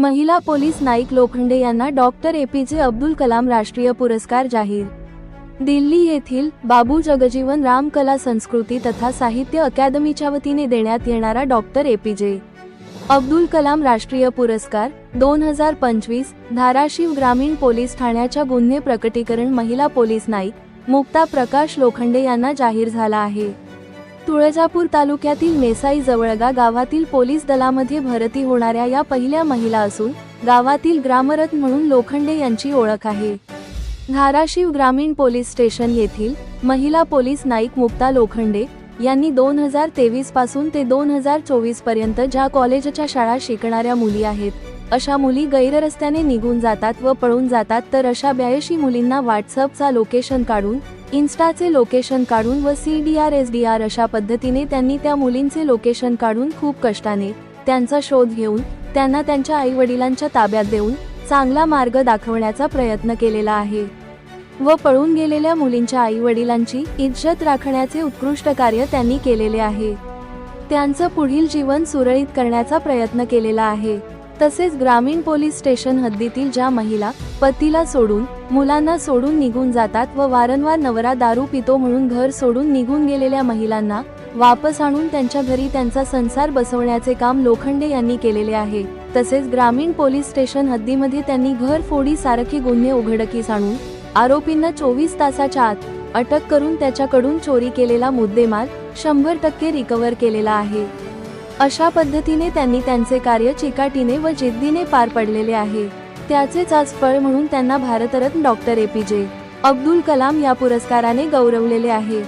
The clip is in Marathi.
महिला पोलीस नाईक लोखंडे यांना डॉक्टर ए पी जे अब्दुल कलाम राष्ट्रीय पुरस्कार जाहीर. दिल्ली येथील बाबू जगजीवन राम कला संस्कृती तथा साहित्य अकादमीच्या वतीने देण्यात येणारा डॉक्टर ए पी जे. अब्दुल कलाम राष्ट्रीय पुरस्कार दोन हजार पंचवीस धाराशिव ग्रामीण पोलीस ठाण्याच्या गुन्हे प्रकटीकरण महिला पोलीस नाईक मुक्ता प्रकाश लोखंडे यांना जाहीर झाला आहे. तुळजापूर तालुक्यातील मेसाई जवळगा गावातील पोलीस दलामध्ये भरती होणाऱ्या या पहिल्या महिला असून गावातील ग्रामरथ म्हणून लोखंडे यांची ओळख आहे. धाराशिव ग्रामीण पोलीस स्टेशन येथील महिला पोलीस नाईक मुक्ता लोखंडे यांनी दोन हजार तेवीसपासून ते दोन हजार चोवीसपर्यंत ज्या कॉलेजच्या शाळा शिकणाऱ्या मुली आहेत अशा मुली गैररस्त्याने निघून जातात व पळून जातात तर अशा ब्याऐंशी मुलींना व्हॉट्सअपचा लोकेशन काढून इन्स्टाचे लोकेशन काढून व C D R S D R अशा पद्धतीने त्यांनी त्या मुलींचे लोकेशन काढून खूप कष्टाने त्यांचा शोध घेऊन त्यांना त्यांच्या आई वडिलांच्या ताब्यात देऊन चांगला मार्ग दाखवण्याचा प्रयत्न केलेला आहे. व पळून गेलेल्या मुलींच्या आई वडिलांची इज्जत राखण्याचे उत्कृष्ट कार्य त्यांनी केलेले आहे. त्यांचं पुढील जीवन सुरळीत करण्याचा प्रयत्न केलेला आहे. तसेच ग्रामीण पोलीस स्टेशन हद्दीतील ज्या महिला पतीला सोडून मुलांना सोडून निघून जातात व वारंवार नवरा दारू पितो म्हणून घर सोडून निघून गेलेल्या महिलांना वापस आणून त्यांच्या घरी त्यांचा संसार बसवण्याचे काम लोखंडे यांनी केलेले आहे. तसेच ग्रामीण पोलीस स्टेशन हद्दीमध्ये त्यांनी घर फोडी सारखे गुन्हे उघडकीस आणून आरोपींना चोवीस तासाच्या आत अटक करून त्याच्याकडून चोरी केलेला मुद्देमाल शंभर टक्के रिकव्हर केलेला आहे. अशा पद्धतीने त्यांनी त्यांचे कार्य चिकाटीने व जिद्दीने पार पडलेले आहे. त्याचेच आज फळ म्हणून त्यांना भारतरत्न डॉक्टर ए पी जे अब्दुल कलाम या पुरस्काराने गौरवलेले आहे.